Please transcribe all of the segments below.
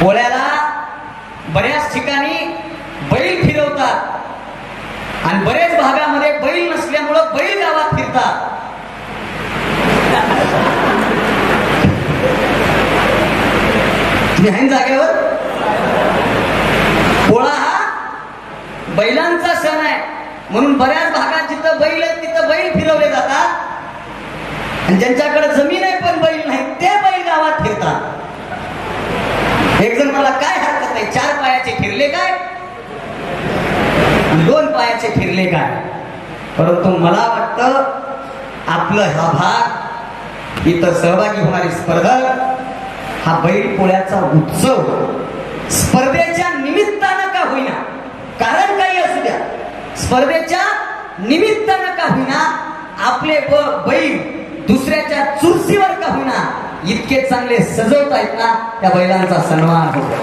पोळ्याला बऱ्याच ठिकाणी बैल फिरवतात. आणि बरेच भागामध्ये बैल नसल्यामुळं बैल गावात फिरतात. जागेवर? पोळा हा बैलांचा सण आहे. म्हणून बऱ्याच भागात जिथं बैल आहेत तिथं बैल फिरवले जातात. आणि ज्यांच्याकडे जमीन आहे पण बैल नाही ते बैल गावात फिरतात. एक जण मला काय हरकत नाही? चार पायाचे फिरले काय? दोन पायाचे फिरले काय? परंतु मला वाटतं आपलं हा भाग इथं सहभागी होणारी स्पर्धक हा बैल पोळ्याचा उत्सव स्पर्धेच्या निमित्तानं का होईना? कारण काही असू द्या. स्पर्धेच्या निमित्तानं का होईना? आपले बैल दुसऱ्याच्या चुरशीवर का होईना? इतके चांगले सजवतायत ना त्या बैलांचा सन्मान होतो.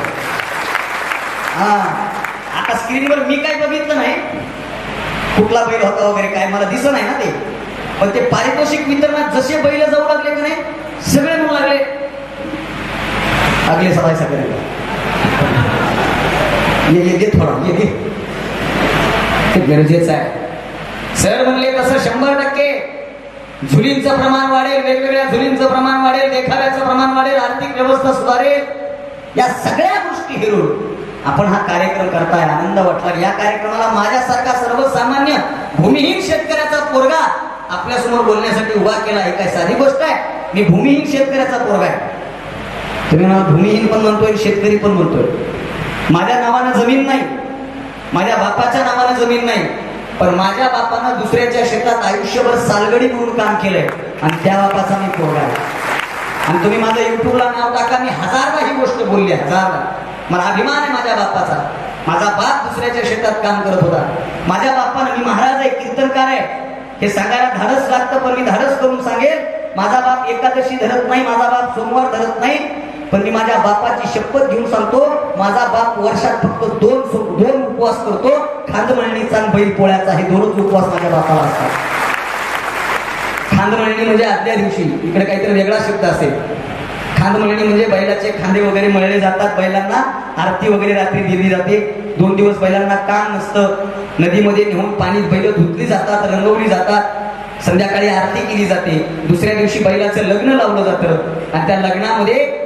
हा. आता स्क्रीनवर मी काय बघितलं नाही. कुठला बैल होता वगैरे काय मला दिसत नाही ना ते. पण ते पारितोषिक वितरणात जसे बैल जाऊ लागले की नाही सगळे म्हणू लागले. अगले सवाय सगळे. ये ये दे थोडा ये दे ते गरजेचं आहे. सर म्हणले तसं शंभर टक्के झुलींचं प्रमाण वाढेल वेगवेगळ्या झुलींचं प्रमाण वाढेल देखाव्याचं प्रमाण वाढेल आर्थिक व्यवस्था सुधारेल. या सगळ्या गोष्टी हिरून आपण हा कार्यक्रम करताय आनंद वाटला या कार्यक्रमाला माझ्यासारखा सर्वसामान्य भूमिहीन शेतकऱ्याचा पोरगा आपल्यासमोर बोलण्यासाठी उभा केला. ही काय साधी गोष्ट आहे? मी भूमिहीन शेतकऱ्याचा पोरगा आहे. तुम्ही मला भूमिहीन पण म्हणतोय शेतकरी पण म्हणतोय. माझ्या नावानं जमीन नाही. माझ्या बापाच्या नावानं जमीन नाही. पण माझ्या बापानं दुसऱ्याच्या शेतात आयुष्यभर सालगडी म्हणून काम केलंय. आणि त्या बापाचा मी पोरगा आणि तुम्ही माझं युट्यूबला नाव टाका मी हजारदा ही गोष्ट बोलली हजारदा. मला अभिमान आहे माझ्या बापाचा. माझा बाप दुसऱ्याच्या शेतात काम करत होता. माझ्या बापानं मी महाराज आहे कीर्तनकार आहे. हे सांगायला धाडस लागतं पण मी धाडस करून सांगेल माझा बाप एकादशी धरत नाही माझा बाप सोमवार धरत नाही. पण मी माझ्या बापाची शपथ घेऊन सांगतो माझा बाप वर्षात फक्त दोन दोन उपवास करतो. खांदमळणीचा आणि बैल पोळ्याचा हे दोनच उपवास माझ्या बापाला असतात. खांदमळणी म्हणजे आदल्या दिवशी इकडे काहीतरी वेगळा शब्द असेल. खांदमळणी म्हणजे बैलाचे खांदे वगैरे मळले जातात बैलांना आरती वगैरे रात्री दिली जाते. दोन दिवस बैलांना काम नसतं नदीमध्ये नेऊन पाणी बैल धुतली जातात रंगवली जातात. संध्याकाळी आरती केली जाते. दुसऱ्या दिवशी बैलाचं लग्न लावलं जातं. आणि त्या लग्नामध्ये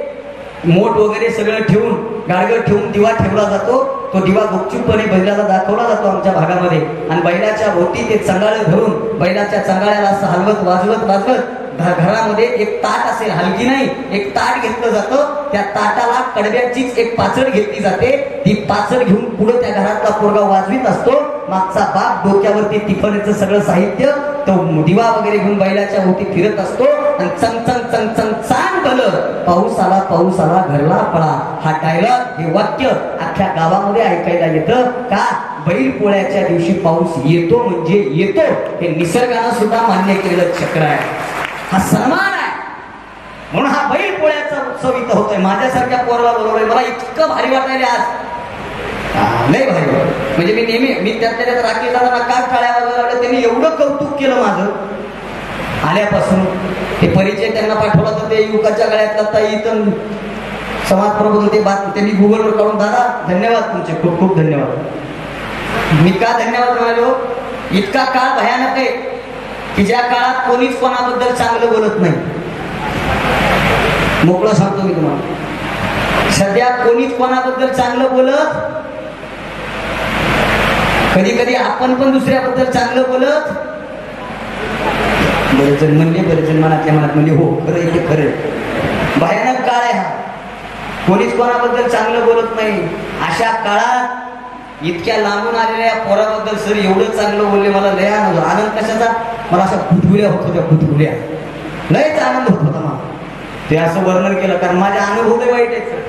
मोठ वगैरे सगळं ठेवून गाडगं ठेवून दिवा ठेवला जातो. तो दिवा गुपचूपपणे बैलाला दाखवला जातो आमच्या भागामध्ये. आणि बैलाच्या भोवती ते चंगाळे धरून बैलाच्या चंगाळ्याला असं हलवत वाजवत वाजवत घ- घरामध्ये एक ताट असेल हलकी नाही एक ताट घेतलं जातं. त्या ताटाला कडब्याचीच एक पाचड घेतली जाते. ती पाचड घेऊन पुढे त्या घरातला पोरगा वाजवीत असतो. मागचा बाप डोक्यावरती तिफणीचं सगळं साहित्य तो दिवा वगैरे घेऊन बैलाच्या होती फिरत असतो आणि चंग चंग चंग चंग चांग पाऊस आला पाऊस आला घरला पळा. हा डायलॉग हे वाक्य अख्ख्या गावामध्ये ऐकायला येतं. का? बैल पोळ्याच्या दिवशी पाऊस येतो म्हणजे येतो. हे निसर्गानं सुद्धा मान्य केलेलं चक्र आहे. हा सन्मान आहे. म्हणून हा बैल पोळ्याचा उत्सव इथं होतोय. माझ्यासारख्या पोराला बरोबर मला इतकं भारी वाटायला आज. नाही भारी वाटत म्हणजे मी नेहमी मी त्यातल्या त्यात राखी दादांना का टाळ्या वाजवायला त्यांनी एवढं कौतुक केलं माझं. आल्यापासून ते परिचय त्यांना पाठवला तर ते युवकाच्या गळ्यातला ताई तर समाज प्रबोधन ते बात त्यांनी गुगलवर काढून दादा धन्यवाद तुमचे खूप खूप धन्यवाद. मी का धन्यवाद म्हणालो? इतका काळ भयानक आहे की ज्या काळात कोणीच कोणाबद्दल चांगलं बोलत नाही. मोकळं सांगतो मी तुम्हाला. सध्या कोणीच कोणाबद्दल चांगलं बोलत कधी कधी आपण पण दुसऱ्याबद्दल चांगलं बोलत? बरेच जण म्हणले बरेच जण मनातल्या मनात म्हणले हो खरं आहे खरं भयानक काळ आहे हा. कोणीच कोणाबद्दल चांगलं बोलत नाही. अशा काळात इतक्या लांबून आलेल्या या पोराबद्दल सर एवढं चांगलं बोलले मला लय आनंद आनंद कशाचा? मला अशा फुटफुल्या होत होत्या फुटफुल्या लयच आनंद होत होता मला. ते असं वर्णन केलं कारण माझे अनुभव लय वाईट आहेत सर.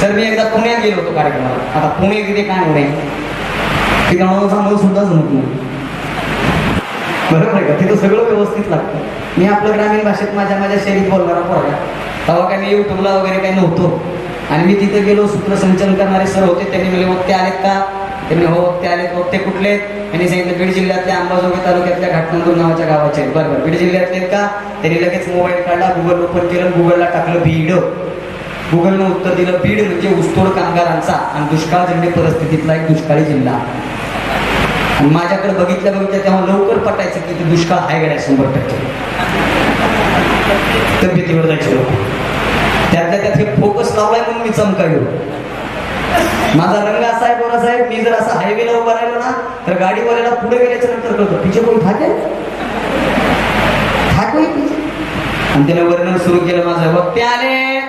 सर मी एकदा पुण्यात गेलो होतो कार्यक्रमाला. आता पुणे तिथे काय म्हणे तिथे मला सुद्धा जमत नाही. बरोबर आहे का? तिथं सगळं व्यवस्थित लागतं. मी आपलं ग्रामीण भाषेत माझ्या माझ्या शैलीत बोलणारा पोरगा. तेव्हा काय मी युट्यूबला वगैरे काही नव्हतो. आणि मी तिथे गेलो सूत्रसंचलन करणारे सर होते. त्यांनी म्हणले वक्ते ते आलेत का? त्यांनी हो ते आलेत. वक्ते ते कुठले त्यांनी सांगितलं बीड जिल्ह्यातल्या अंबाजोगाई तालुक्यातल्या घाटनंदूर नावाच्या गावाचे आहेत. बरं बरं. बीड जिल्ह्यातले आहेत का? त्यांनी लगेच मोबाईल काढला गुगल ओपन केलं. गुगलला टाकलं बीड. गुगलनं उत्तर दिलं बीड म्हणजे ऊसतोड कामगारांचा आणि दुष्काळजन्य परिस्थितीतला एक दुष्काळी जिल्हा. आणि माझ्याकडे बघितल्या बघितल्या तेव्हा लवकर पटायचं की ते दुष्काळ आहे गड्या शंभर टक्के. तब्येतीवर जायचे लोक त्यातल्या त्यात हे फोकस लावलाय म्हणून मी चमकायो माझा रंग असा आहे बोला साहेब मी जर असा हायवेला उभा राहिलो ना तर गाडीवाल्याला पुढे गेल्याच्यानंतर कळतो तिचे कोणी थाके थाक आणि त्याने वर्णन सुरू केलं माझं वक्ते आले.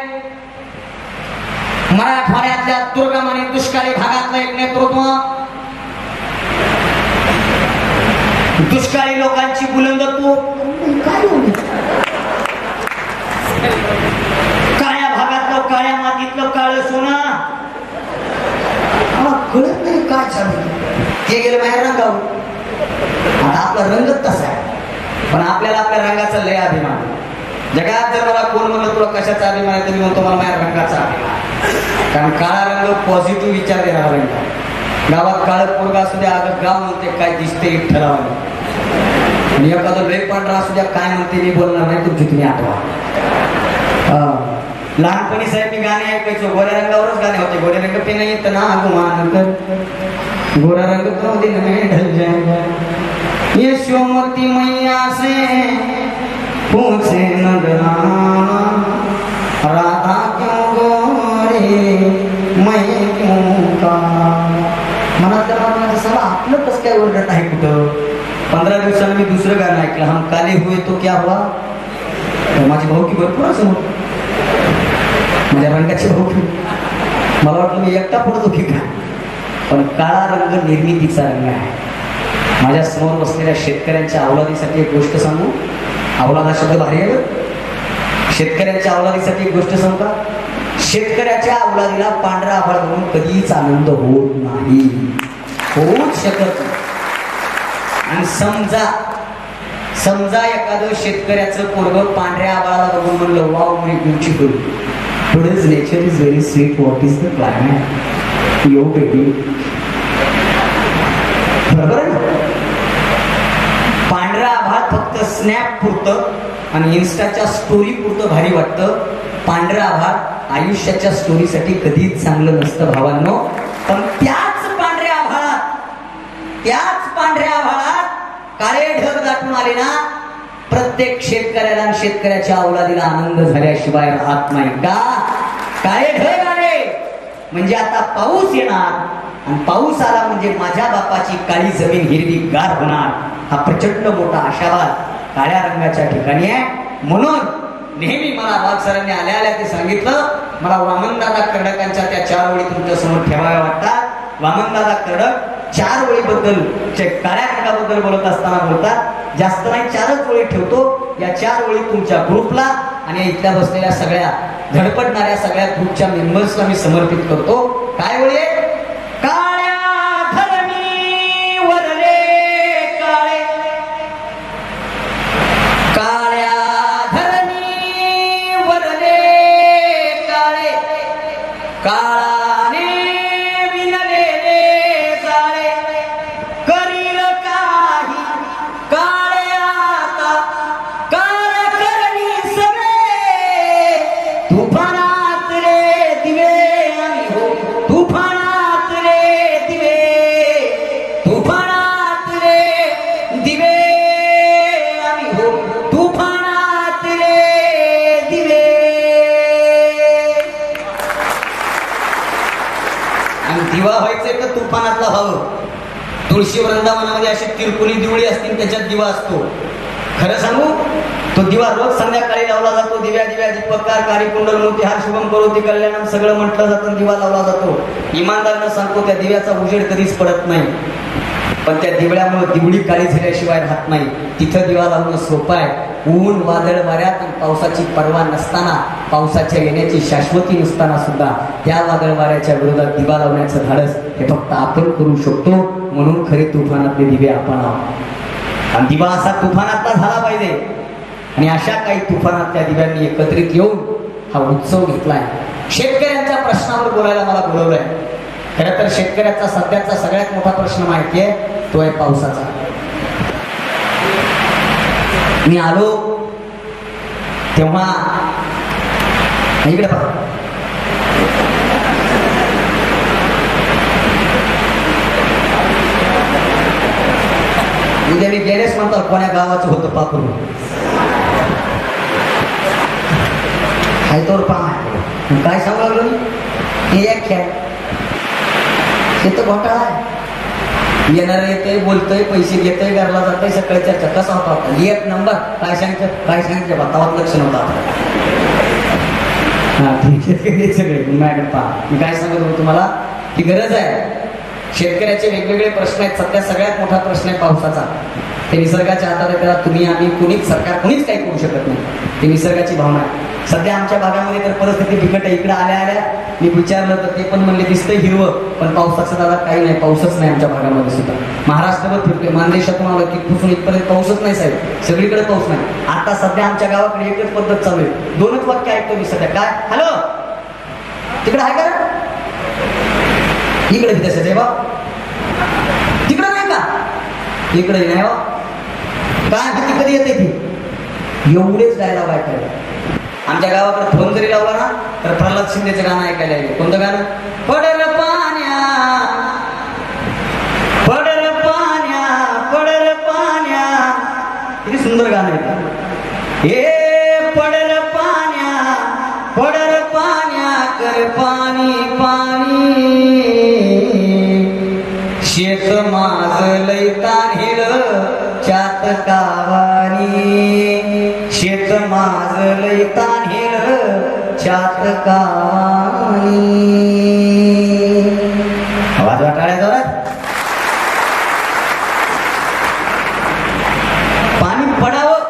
मराठवाड्यातल्या दुर्गम आणि दुष्काळी भागातलं एक नेतृत्व दुष्काळी लोकांची बुलंद काय काळ्या भागातलं काळ्या मातीतलं काळ सोना. कळत नाही काय झालं? ते गेलं बाहेर रंगावर आता आपला रंगच तसा आहे. पण आपल्याला आपल्या रंगाचा लय अभिमान जगात जर मला कोण म्हणलं तुला कशाचा अभिमान आहे? तर मी म्हणतो मला माझ्या रंगाचा अभिमान कारण काळा रंग पॉझिटिव्ह विचार देणारा रंग आहे. गावात काळ पोरगा असू द्या अगं गाव म्हणते काय दिसते ठरावाने आणि एखादं लय पांढरा असू द्या काय म्हणते मी बोलणार नाही तुमची तुम्ही आठवा. लहानपणी साहेब मी गाणे ऐकायचो गोऱ्या रंगावरच गाणे होते. गोऱ्या रंग पे नाही तर ना अगुमान कर. गोरा रंग तो दिन में ढल जाएगा यशोमती मैया से पूछे नगराना. राधा काय वर्णन आहे कुठं? पंधरा दिवसांनी मी दुसरं गाणं ऐकलं. हम काले हुए तो क्या हुआ? तर माझी भाऊकी भरपूर असं होतं. माझ्या रंगाची भाऊकी मला वाटलं मी एकटा पडतो की का पण काळा रंग निर्मितीचा रंग आहे. माझ्यासमोर बसलेल्या शेतकऱ्यांच्या अवलादीसाठी एक गोष्ट सांगू. अवलाद हा शब्द भारी आहे शेतकऱ्यांच्या अवलादीसाठी एक गोष्ट सांगू का? शेतकऱ्याच्या अवलादीला पांढरा आभाळ म्हणून कधीच आनंद होत नाही. होऊच शकत नाही. आणि समजा समजा एखादं शेतकऱ्याचं पोरग पांढऱ्या आबाळाला बघून म्हणलं wow me beautiful today's nature is very sweet what is the climate yo baby बरोबर पांढरा आभाळ फक्त स्नॅप पुरतं आणि इन्स्टाच्या स्टोरी पुरतं भारी वाटतं. पांढरा आभाळ आयुष्याच्या स्टोरीसाठी कधीच चांगलं नसतं भावांनो पण त्याच पांढऱ्या आभाळात त्याच पांढऱ्या आभाळात काळे ढग दाटून आले ना प्रत्येक शेतकऱ्याला शेतकऱ्याच्या अवलादीला आनंद झाल्याशिवाय राहत नाही. का? काळे ढग आले. म्हणजे आता पाऊस येणार. आणि पाऊस आला म्हणजे माझ्या बापाची काळी जमीन हिरवी गार होणार. हा प्रचंड मोठा आशावाद काळ्या रंगाच्या ठिकाणी आहे. म्हणून नेहमी मला वाघ सरांनी आल्या आल्या ते सांगितलं. मला वामनदादा कर्डकांच्या त्या चार ओळी तुमच्यासमोर ठेवाव्या वाटतात. वामनदादा कर्डक चार ओळीबद्दल काळ्या रंगाबद्दल बोलत असताना बोलतात. जास्त नाही चारच ओळी ठेवतो. या चार ओळी तुमच्या ग्रुपला आणि इथल्या बसलेल्या सगळ्या धडपडणाऱ्या सगळ्या ग्रुपच्या मेंबर्सला मी समर्पित करतो. काय ओळी आहे? तुळशी वृंदावनामध्ये अशी तिरकुली दिवळी असतील त्याच्यात दिवा असतो. खरं सांगू? तो दिवा रोज संध्याकाळी लावला जातो दिव्या दिव्या दीपकार कारी कुंडल मोती हार शुभम करोती कल्याणम सगळं म्हटलं जातं दिवा लावला जातो. इमानदारनं सांगतो त्या दिव्याचा उजेड कधीच पडत नाही. पण त्या दिवळ्यामुळे दिवळी काळी झाल्याशिवाय राहत नाही. तिथं दिवा लावणं सोपं आहे. ऊन वादळ वाऱ्यात पावसाची पर्वा नसताना पावसाच्या येण्याची शाश्वती नसताना सुद्धा त्या वादळ वाऱ्याच्या विरोधात दिवा लावण्याचं धाडस हे फक्त आपण करू शकतो. म्हणून खरे तुफानातले दिवे आपण आहोत. आणि दिवा असा तुफानातला झाला पाहिजे. आणि अशा काही तुफानातल्या दिव्यांनी एकत्रित येऊन हा उत्सव घेतलाय. शेतकऱ्यांच्या प्रश्नावर बोलायला मला बोलवलंय. खरं तर शेतकऱ्याचा सध्याचा सगळ्यात मोठा प्रश्न माहिती आहे तो आहे पावसाचा. मी आलो तेव्हा इकडे पहा. गेलेच म्हणतात कोण्या गावाचं होतं पाखरू? हायतोर पाम काय सांगू लागलो मी? हे एक खेळ. हे तर घोटाळा आहे. येणार येतंय बोलतोय पैसे घेतोय घरला जातोय सकाळी चर्चा. कसा होता एक नंबर. काय सांगितलं? काय सांगितलं? भातावात लक्ष नव्हतं हा ठीक आहे सगळे. मॅडम पहा. मी काय सांगत होतो तुम्हाला? की गरज आहे. शेतकऱ्याचे वेगवेगळे प्रश्न आहेत. सध्या सगळ्यात मोठा प्रश्न आहे पावसाचा. ते निसर्गाच्या हातात करा त्याला तुम्ही आम्ही कुणीच सरकार कुणीच काही करू शकत नाही. ती निसर्गाची भावना आहे. सध्या आमच्या भागामध्ये तर परिस्थिती बिकट आहे. इकडे आल्या आल्या मी विचारलं तर ते पण म्हणले दिसतंय हिरवं पण पावसाचं दादा काही नाही. पाऊसच नाही आमच्या भागामध्ये सुद्धा. महाराष्ट्रभर फिरतोय. मानदेशातून आलं तिथपासून इथपर्यंत पाऊसच नाही साहेब. सगळीकडे पाऊस नाही. आता सध्या आमच्या गावाकडे एकच पद्धत चालू आहे. दोनच वाक्य ऐकतो मी सध्या. काय? हॅलो? तिकडे आहे का? इकडे विदेश आहे बा. तिकडे नाही का? इकडे नाही बा. काय किती कधी येते ती? एवढेच डायलॉग ऐकायला. आमच्या गावाकडे फोन जरी लावला ना तर प्रल्हाद शिंदेचं गाणं ऐकायला येईल. कोणतं गाणं? पडल पाण्या पडल पाण्या पडल पाण्या. किती सुंदर गाणं आहे हे पडल पाण्या पडल पाण्या कर पाणी पाणी. शेतमा चात कावानी शेत माझ लैता हिल चात कावानी आवाज वाटाळ्या जोरात पाणी पडावं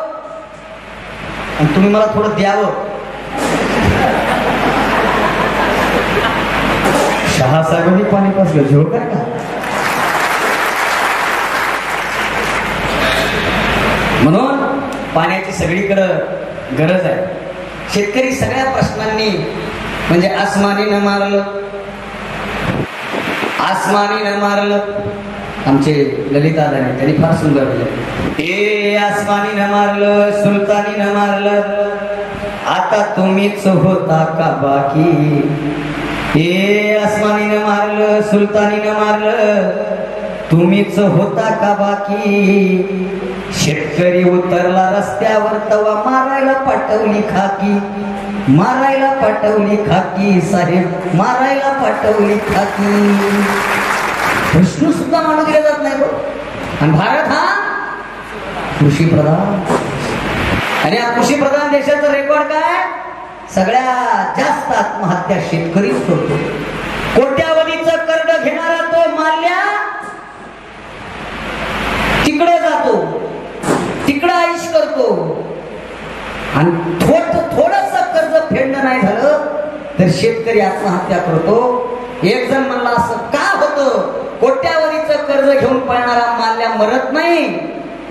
आणि तुम्ही मला थोडं द्यावं. शहा साहेबांनी पाणी पासलं झोळ काय का? म्हणून पाण्याची सगळीकडं गरज आहे. शेतकरी सगळ्या प्रश्नांनी म्हणजे आसमानीनं मारलं आसमानीनं मारलं आमचे ललिता दादाने त्यांनी फार सुंदर बोलले. ए आसमानीनं मारलं सुलतानीनं मारलं आता तुम्हीच होता का बाकी? ए आसमानीनं मारलं सुलतानीनं मारलं तुम्हीच होता का बाकी? शेतकरी उतरला रस्त्यावर तवा मारायला पाठवली खाकी. मारायला पाठवली खाकी साहेब. मारायला पाठवली खाकी. प्रश्न सुद्धा मानू दिले जात नाही हो. आणि भारत हा कृषी प्रधान. आणि हा कृषी प्रधान देशाचा रेकॉर्ड काय? सगळ्यात जास्त आत्महत्या शेतकरीच करतो. कोट्यावधीच कर्ज घेणारा तो माल्या तिकडे जातो. तिकडे आयुष करतो. आणि थोड थोडस कर्ज फेडणं नाही झालं तर शेतकरी आत्महत्या करतो. एक जण म्हणला असं का होतं? कोट्यावधीच कर्ज घेऊन पळणारा माल्या मरत नाही.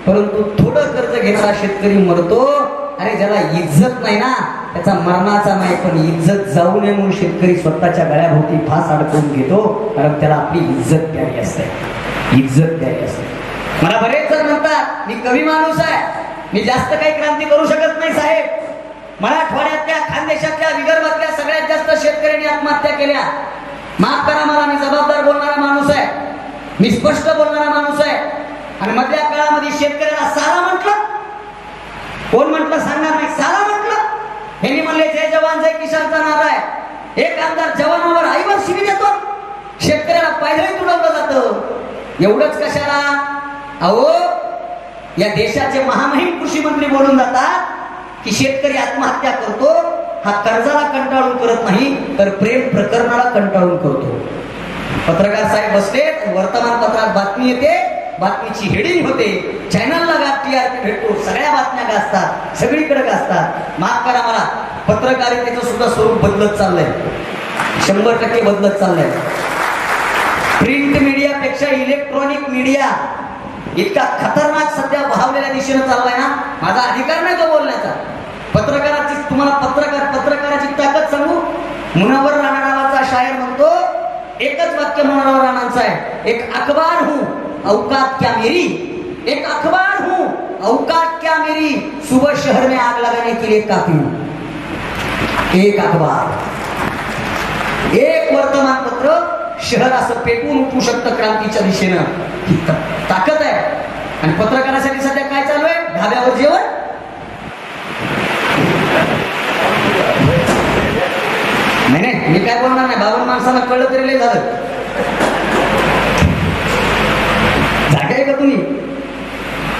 परंतु थोडं कर्ज घेणारा शेतकरी मरतो. अरे ज्याला इज्जत नाही ना त्याचा मरणाचा नाही पण इज्जत जाऊ नये म्हणून शेतकरी स्वतःच्या गळ्याभोवती फास अडकवून घेतो कारण त्याला आपली इज्जत द्यावी असते. इज्जत द्यावी असते. मला बरेच जण म्हणतात मी कवी माणूस आहे. मी जास्त काही क्रांती करू शकत नाही साहेब. मराठवाड्यातल्या खानदेशातल्या विदर्भातल्या सगळ्यात जास्त शेतकऱ्यांनी आत्महत्या केल्या. माफ करा मला मी जबाबदार बोलणारा माणूस आहे. मी स्पष्ट बोलणारा माणूस आहे. आणि मधल्या काळामध्ये शेतकऱ्याला सारा म्हटलं. कोण म्हटलं सांगणार नाही सारा म्हटलं. यांनी म्हणले जय जवान जय किसानचा नारा आहे. एक आमदार जवानावर आईवर शिवी देतो. शेतकऱ्याला पायदळी तुडवलं जातं. एवढंच कशाला? अहो या देशाचे महामहिम कृषी मंत्री बोलून जातात की शेतकरी आत्महत्या करतो हा कर्जाला कंटाळून करत नाही तर प्रेम प्रकरणाला कंटाळून करतो. पत्रकार साहेब बसले वर्तमानपत्रात बातमी येते बातमीची हेडिंग होते. चॅनलला गाठ टीआरपी भेटतो सगळ्या बातम्या गाजतात सगळीकडे गाजतात. माफ करा मला पत्रकारितेचं सुद्धा स्वरूप बदलत चाललंय. शंभर टक्के बदलत चाललंय. प्रिंट मीडियापेक्षा इलेक्ट्रॉनिक मीडिया इतका खतरनाक सध्या भावलेल्या दिशेनं चाललाय ना माझा अधिकार नाही तो बोलण्याचा. पत्रकाराची तुम्हाला पत्रकार पत्रकाराची ताकद सांगू? मुनावर राणा नावाचा शायर म्हणतो एकच वाक्य मुनावर राणांचं आहे. एक अखबार हूं औकात क्या मेरी. एक अखबार हूं औकात क्या मेरी. सुबह शहर में आग लगाने के लिए काफी हूं. एक अखबार एक वर्तमानपत्र शहर असं पेटून उठू शकतं क्रांतीच्या दिशेनं. ताकद आहे. आणि पत्रकारासाठी सध्या काय चालू आहे? धाब्यावर जेवण? नाही नाही मी काय बोलणार नाही. बावन माणसाला कळलं तरी लय झालं. जागे आहे का तुम्ही?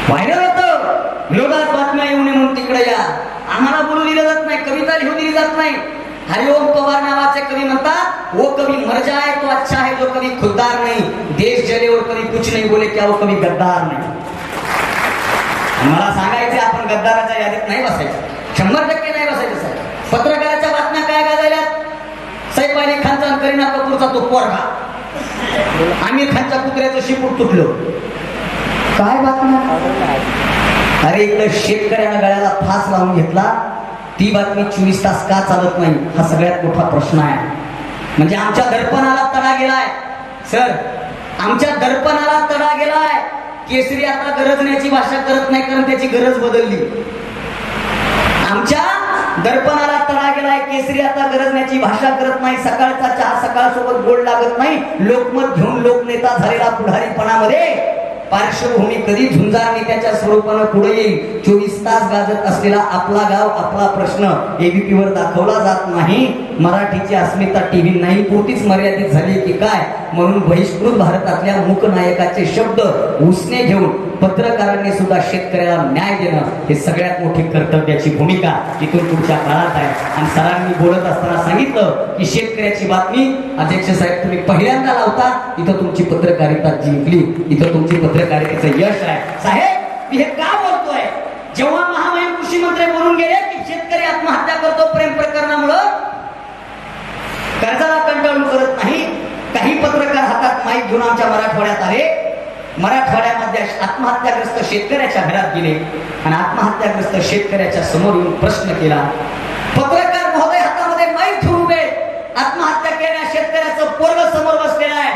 व्हायरल होत. विरोधात बातम्या येऊ नये म्हणून तिकडे या. आम्हाला बोलू दिलं जात नाही कविता लिहू दिली जात नाही. हरिओम पवार नावाचे कवी म्हणतात वो कवी मर जाए तो अच्छा है जो कवी खुददार नहीं. देश जले और कभी कुछ नहीं बोले क्या वो कवी गद्दार नाही? मला सांगायचे आपण गद्दाराच्या यादीत नाही बसायचं. शंभर टक्के नाही बसायचं साहेब. पत्रकाराच्या बातम्या काय काय झाल्या साहेब अली खानचा आणि करीना कपूरचा तो पोरगा. आमिर खानच्या कुत्र्याचं शिपूट तुटलं. काय बातम्या? अरे इकडं शेतकऱ्यानं गळ्याला फास लावून घेतला. ती बातमी चोवीस तास का चालत नाही? हा सगळ्यात मोठा प्रश्न आहे. म्हणजे आमच्या दर्पणाला तडा गेलाय. सर आमच्या दर्पणाला तडा गेलाय. केसरी आता गरजण्याची भाषा करत नाही कारण त्याची गरज बदलली. आमच्या दर्पणाला तडा गेलाय. केसरी आता गरजण्याची भाषा करत नाही. सकाळचा चहा सकाळ सोबत गोड लागत नाही. लोकमत घेऊन लोकनेता झालेला पुढारीपणामध्ये पार्श्वभूमी कधी झुंजार नेत्याच्या स्वरूपानं पुढे येईल? चोवीस तास गाजत असलेला आपला गाव आपला प्रश्न एबीपी वर दाखवला जात नाही. मराठीची अस्मिता टीव्ही नाही पुरतीच मर्यादित झाली की काय? म्हणून बहिष्कृत भारतातल्या मूकनायकाचे शब्द उसने घेऊन पत्रकारांनी सुद्धा शेतकऱ्याला न्याय देणं हे सगळ्यात मोठी कर्तव्याची भूमिका इथून पुढच्या काळात आहे. आणि सरांनी बोलत असताना सांगितलं की शेतकऱ्याची बातमी अध्यक्ष साहेब तुम्ही पहिल्यांदा लावता इथं तुमची पत्रकारिता जिंकली. इथं तुमची पत्रकारितेचं यश आहे. साहेब मी हे का बोलतोय? जेव्हा महामहिम कृषी मंत्री बोलून गेले की शेतकरी आत्महत्या करतो प्रेम प्रकरणामुळं कर्जाला कंटाळून करत नाही. काही पत्रकार हातात माहीत घेऊन आमच्या मराठवाड्यात आले. मराठवाड्यामध्ये आत्महत्याग्रस्त शेतकऱ्याच्या घरात गेले आणि आत्महत्याग्रस्त शेतकऱ्याच्या समोर येऊन प्रश्न केला पत्रकार महोदय हातामध्ये माईक ठेवून उभे आत्महत्या केलेल्या शेतकऱ्याचं पोरग समोर बसलेलं आहे.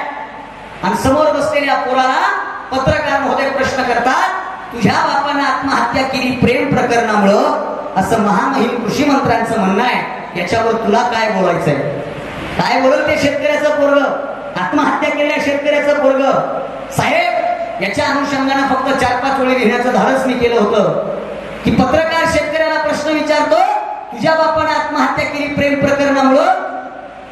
आणि समोर बसलेल्या पोराला पत्रकार महोदय प्रश्न करतात तुझ्या बापानं आत्महत्या केली प्रेम प्रकरणामुळं? असं महामहिम कृषी मंत्र्यांचं म्हणणं आहे. याच्यावर तुला काय बोलायचंय? काय बोलल ते शेतकऱ्याचं पोरग? आत्महत्या केलेल्या शेतकऱ्याचं पोरग? साहेब याच्या अनुषंगाने फक्त चार पाच वेळी लिहिण्याचं धाडस मी केलं होतं. की पत्रकार शेतकऱ्याला प्रश्न विचारतो तुझ्या बापाने आत्महत्या केली प्रेम प्रकरणामुळं?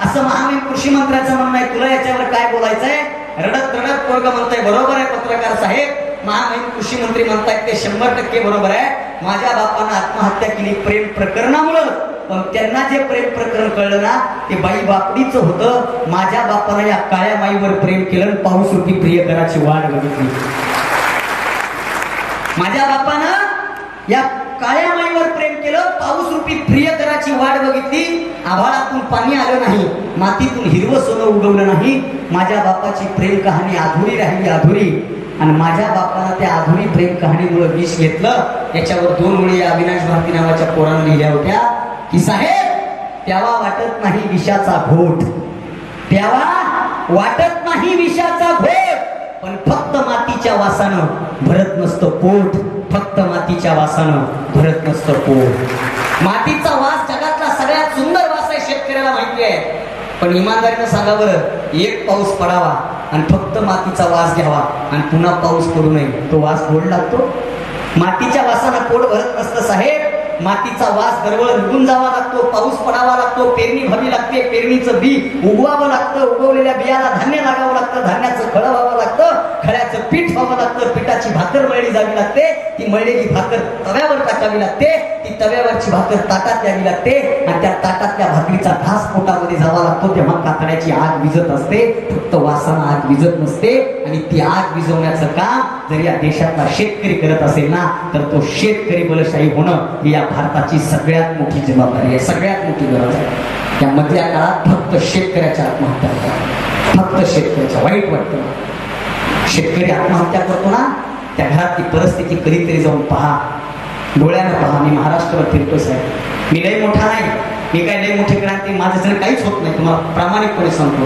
असं महामहिम कृषी मंत्र्याचं म्हणणं आहे तुला याच्यावर काय बोलायचंय? रडत रडत पोरग म्हणताय बरोबर आहे पत्रकार साहेब. महामहिम कृषी मंत्री म्हणतायत ते शंभर टक्के बरोबर आहे. माझ्या बापानं आत्महत्या केली प्रेम प्रकरणामुळं. पण त्यांना जे प्रेम प्रकरण कळलं ना ते बाई बापडीच होतं. माझ्या बापानं या काळ्या माईवर प्रेम केलं पाऊस रूपी प्रियकराची वाट बघितली. माझ्या बापानं या काळ्या माईवर प्रेम केलं पाऊस रूपी प्रियकराची वाट बघितली. आभाळातून पाणी आलं नाही मातीतून हिरवं सोनं उगवलं नाही. माझ्या बापाची प्रेम कहाणी अधुरी राहिली अधुरी. आणि माझ्या बापानं त्या आधुनिक प्रेम कहाणीमुळे विष घेतलं. याच्यावर दोन मुली अविनाश भारती नावाच्या पोरानं लिहिल्या होत्या. की साहेब त्यावा वाटत नाही विषाचा घोट. त्यावा वाटत नाही विषाचा घोट. पण फक्त मातीच्या वासानं भरत नसतं पोट. फक्त मातीच्या वासानं भरत नसतं पोट. मातीचा वास जगातला सगळ्यात सुंदर वास आहे शेतकऱ्याला माहिती आहे. पण इमानदारीनं सांगा बरं एक पाऊस पडावा आणि फक्त मातीचा वास घ्यावा आणि पुन्हा पाऊस पडू नये. तो वास गोड लागतो. मातीच्या वासानं पोट भरत नसतं साहेब. मातीचा वास दरवळ निघून जावा लागतो पाऊस पडावा लागतो पेरणी व्हावी लागते पेरणीचं बी उगवावं लागतं उगवलेल्या बियाला धान्य लागावं लागतं धान्याचं खळं व्हावं लागतं खळ्याचं पीठ व्हावं लागतं पिठाची भाकर मळली जावी लागते ती मळलेली भाकर तव्यावर टाकावी लागते ती तव्यावरची भाकर ताटात द्यावी लागते आणि त्या ताटातल्या भाकरीचा घास पोटामध्ये जावा लागतो तेव्हा कातड्याची आग विजत असते फक्त वासाना आग विजत नसते आणि ती आग विजवण्याचं काम जर या देशातला शेतकरी करत असेल ना तर तो शेतकरी बलशाही होणं ही या भारताची सगळ्यात मोठी जबाबदारी आहे सगळ्यात मोठी गरज आहे. त्या मधल्या काळात फक्त शेतकऱ्याच्या आत्महत्या फक्त शेतकऱ्याच्या वाईट वाटतं शेतकरी आत्महत्या करतो ना त्या घरात ती परिस्थिती कधीतरी जाऊन पहा. डोळ्यानं पहा मी महाराष्ट्रावर फिरतो साहेब. मी लय मोठा नाही. मी काय लय मोठी क्रांती माझं जर काहीच होत नाही तुम्हाला प्रामाणिकपणे सांगतो.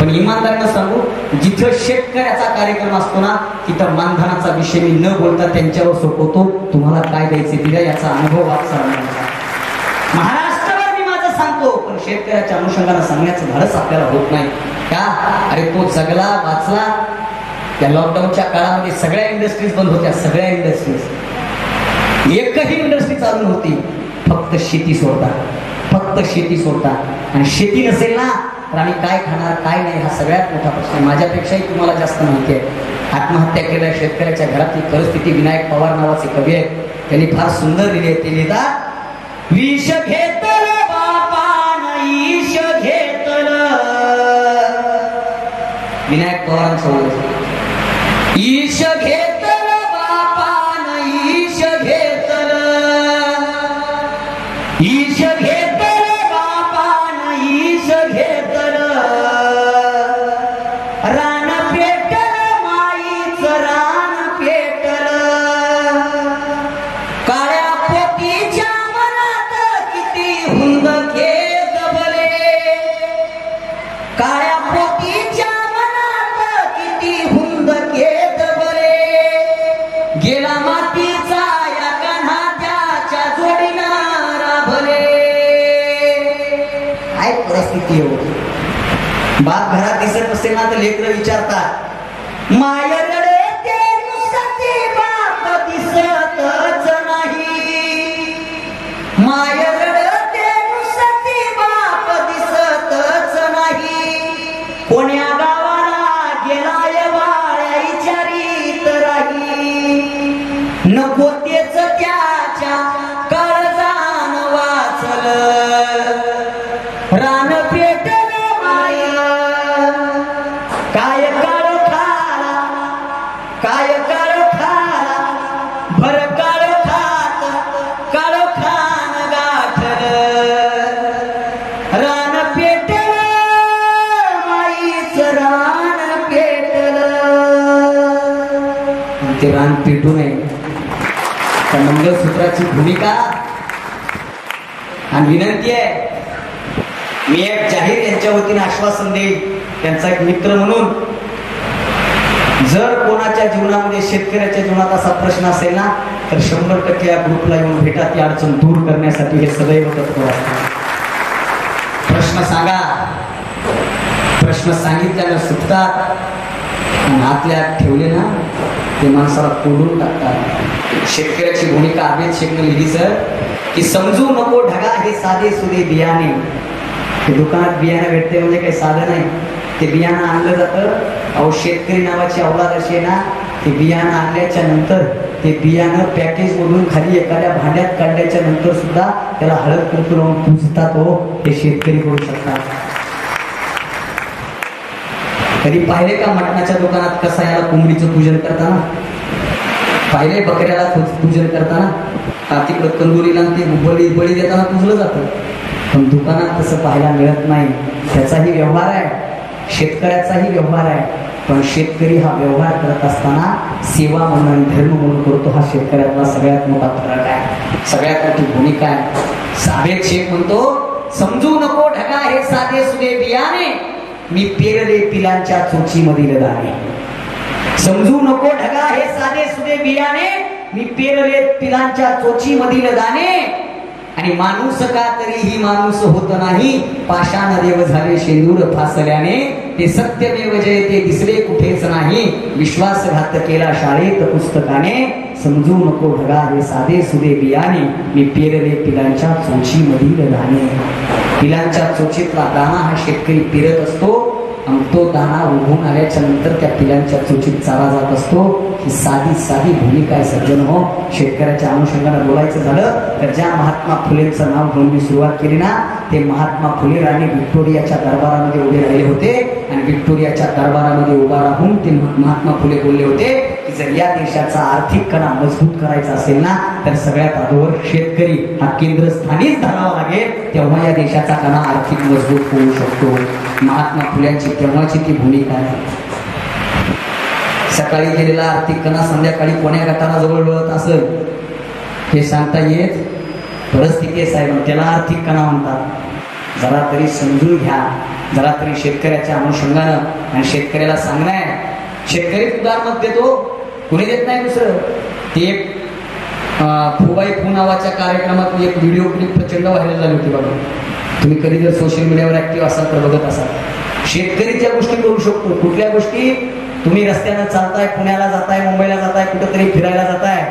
पण इमानदारीनं सांगू जिथं शेतकऱ्याचा कार्यक्रम असतो ना तिथं मानधनाचा विषय मी न बोलता त्यांच्यावर सोपवतो. तुम्हाला काय द्यायचे तिला याचा अनुभव वापसा महाराष्ट्रावर मी माझं सांगतो पण शेतकऱ्याच्या अनुषंगानं सांगण्याचं धाडस आपल्याला होत नाही. का? अरे तो जगला वाचला. त्या लॉकडाऊनच्या काळामध्ये सगळ्या इंडस्ट्रीज बंद होत्या सगळ्या इंडस्ट्रीज एकही इंडस्ट्री चालू नव्हती. फक्त शेती सोडता. फक्त शेती सोडता आणि शेती नसेल ना तर आम्ही काय खाणार काय नाही हा सगळ्यात मोठा प्रश्न आहे. माझ्यापेक्षाही तुम्हाला जास्त माहिती आहे. आत्महत्या केल्या शेतकऱ्याच्या घरातली परिस्थिती विनायक पवार नावाचे कवी आहेत. त्यांनी फार सुंदर लिहिले आहेत. ते लिहितात विष घेतल विनायक पवारांचं बाप घरात दिसत असेल ना तर लेकर विचारतात माय ते रान पेटू नये. त्या मंगळसूत्राची भूमिका. आणि विनंती आहे मी एक जाहीर यांच्या वतीने आश्वासन देईल त्यांचा एक मित्र म्हणून. जर कोणाच्या जीवनामध्ये शेतकऱ्याच्या जीवनात असा प्रश्न असेल ना तर शंभर टक्के या ग्रुपला येऊन भेटा. ती अडचण दूर करण्यासाठी हे सदैव तत्पर असतात प्रश्न सांगा. प्रश्न सांगितल्यानं सुटतात. आणि आतल्या ठेवले ना. ते माणसाला कोडून टाकतात. शेतकऱ्याची भूमिका अभेद शेखनं लिहिली सर की समजू नको ढगा हे साधे सुधे बियाणे. दुकानात बियाणं भेटते म्हणजे काही साधं नाही. ते बियाणं आणलं जातं. अहो शेतकरी नावाची अवलाद अशी आहे ना ते बियाणं आणल्याच्या नंतर ते बियाणं पॅकेज मधून खाली एखाद्या भांड्यात काढल्याच्या नंतर सुद्धा त्याला हळद कुंकू लावून पुजतात हो हे शेतकरी करू शकतात. कधी पाहिले का मटणाच्या दुकानात कसा याला कोंबडीचं पूजन करताना? पाहिले बकऱ्याला पूजन करताना? हा तिकडं कंदुरीला ते बळी बळी देताना पुजलं जातं? पण दुकानात तसं पाहायला मिळत नाही. त्याचाही व्यवहार आहे. शेतकऱ्याचाही व्यवहार आहे. पण शेतकरी हा व्यवहार करत असताना सेवा म्हणून धर्म म्हणून करतो हा शेतकऱ्यातला सगळ्यात मोठा फरक आहे. सगळ्यात मोठी भूमिका आहे. साबेद शेख म्हणतो समजू नको ढगा हे साधे सुधे बियाणे. मी पेरले पिलांच्या चोचीमधील दाणे समजू नको ढगा हे साधे सुधे बियाणे. मी पेरले पिलांच्या चोचीमधील दाणे आणि माणूस का तरीही माणूस होत नाही? पाषाण देव झाले शेंदूर फासल्याने. ते सत्यमेव जय ते दिसले कुठेच नाही. विश्वासघात केला शाळेत पुस्तकाने. समजू नको ढगा हे साधे सुधे बियाणे. मी पेरले पिलांच्या चोचीमधील दाणे पिलांच्या चोचीतला दाणा हा शेतकरी पिरत असतो आणि तो दाणा उभून आल्याच्यानंतर त्या पिलांच्या चोचीत चारा जात असतो. ही साधी साधी भूमिका आहे सज्जन हो. शेतकऱ्याच्या अनुषंगाने बोलायचं झालं तर ज्या महात्मा फुलेंचं नाव घेऊन मी सुरुवात केली ना ते महात्मा फुले राणी व्हिक्टोरियाच्या दरबारामध्ये उभे राहिले होते. आणि विक्टोरियाच्या दरबारामध्ये उभा राहून ते महात्मा फुले बोलले होते. जर या देशाचा आर्थिक कणा मजबूत करायचा असेल ना तर सगळ्यात अगोदर शेतकरी हा केंद्रस्थानीच धरावा लागेल. तेव्हा या देशाचा कणा आर्थिक मजबूत होऊ शकतो. महात्मा फुल्यांची तेव्हाची ती भूमिका आहे. सकाळी गेलेला आर्थिक कणा संध्याकाळी कोण्या गटाला जवळ वळत असेल? हे सांगता येत परिस्थिती आहे साहेब. त्याला आर्थिक कणा म्हणतात. जरा तरी समजून घ्या. जरा तरी शेतकऱ्याच्या अनुषंगानं आणि शेतकऱ्याला सांगणं आहे. शेतकरी उदाहरण देतो. कुणी देत नाही दुसरं? ते एक फुबाई फू नावाच्या कार्यक्रमात एक व्हिडिओ क्लिप प्रचंड व्हायरल झाली होती बघा. तुम्ही कधी जर सोशल मीडियावर ऍक्टिव्ह असाल तर बघत असाल. शेतकरी ज्या गोष्टी करू शकतो. कुठल्या गोष्टी? तुम्ही रस्त्यानं चालताय पुण्याला जाताय मुंबईला जाताय कुठंतरी फिरायला जाताय.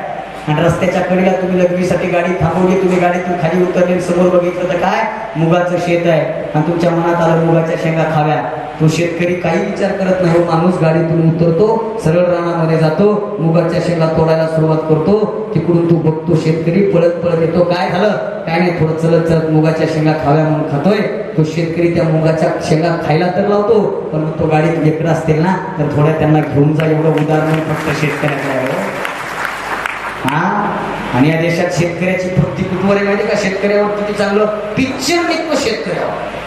आणि रस्त्याच्या कडेला तुम्ही लग्नीसाठी गाडी थांबवली तुम्ही गाडीतून खाली उतरली समोर बघितलं तर काय? मुगाचं शेत आहे. आणि तुमच्या मनात आलं मुगाच्या शेंगा खाव्या. तो शेतकरी काही विचार करत नाही. हो, माणूस गाडीतून उतरतो सरळ रानामध्ये जातो मुगाच्या शेंगा तोडायला सुरुवात करतो. तिकडून तू बघतो शेतकरी पळत पळत येतो. काय झालं? काय नाही थोडं चलत चलत मुगाच्या शेंगा खाव्या म्हणून खातोय. तो शेतकरी त्या मुगाच्या शेंगा खायला तर लावतो पण तो गाडीत लेकरं असतील ना तर थोड्या त्यांना घेऊन जा एवढं उदाहरण फक्त शेतकऱ्याकडे हो. हा. आणि या देशात शेतकऱ्याची भक्ती माहिती का? शेतकऱ्यावर किती चांगलं पिक्चर निघतो शेतकऱ्यावर.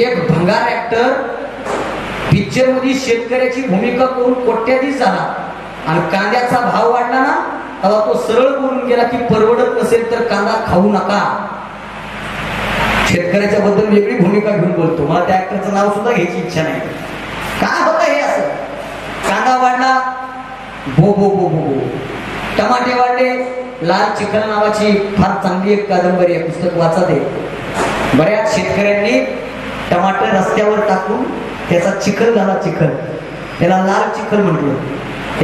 एक भंगार ऍक्टर पिक्चरमध्ये शेतकऱ्याची भूमिका करून कोट्याधीश झाला आणि कांद्याचा भाव वाढला ना तेव्हा तो सरळ बोलून गेला की परवडत नसेल तर कांदा खाऊ नका. शेतकऱ्याच्या बद्दल वेगळी भूमिका घेऊन बोलतो. मला त्या ऍक्टरचं नाव सुद्धा घ्यायची इच्छा नाही. काय होतं हे असं? कांदा वाढला बो भो बो बो बो टमाटे वाढले लाल चिखल नावाची फार चांगली एक कादंबरी आहे पुस्तक वाचा ते. बऱ्याच शेतकऱ्यांनी टमाटर रस्त्यावर टाकून त्याचा चिखल झाला चिखल. त्याला लाल चिखल म्हटलं.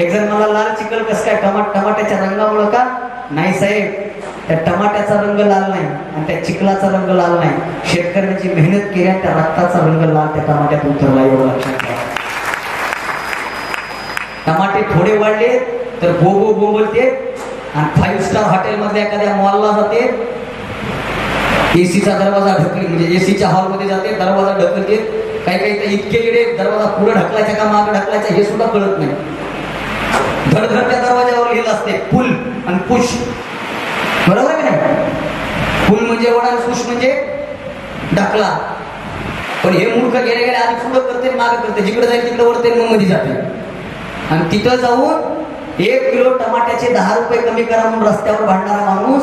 एक जण मला लाल चिखल कसं काय? टमाट टमाट्याच्या रंगामुळं का? नाही साहेब त्या टमाट्याचा रंग लाल नाही आणि त्या चिखलाचा रंग लाल नाही. शेतकऱ्यांची मेहनत केली आणि त्या रक्ताचा रंग लाल त्या टमाट्यात उतरला एवढं लक्षात टमाटे थोडे वाढले तर बोबो बो बोंबलते आणि फाईव्ह स्टार हॉटेलमध्ये एखाद्या मॉलला जाते. एसीचा दरवाजा ढकल म्हणजे एसीच्या हॉलमध्ये जाते दरवाजा ढकलते. काही काही तर इतके इडे दरवाजा पुढे ढकलायचा का मागे ढकलायचा हे सुद्धा कळत नाही. धडधड त्या दरवाजावर लिहिलं असते पुल आणि पुश बरोबर आहे ना नाही? पुल म्हणजे वडा आणि पुश म्हणजे ढकला. पण हे मूर्ख गेले गेले आधी पुढं करते मागे करते. जिकडे जाईल तिकडे वरते मग मध्ये जाते. आणि तिथं जाऊन एक किलो टमाट्याचे दहा रुपये कमी करा म्हणून रस्त्यावर भांडणारा माणूस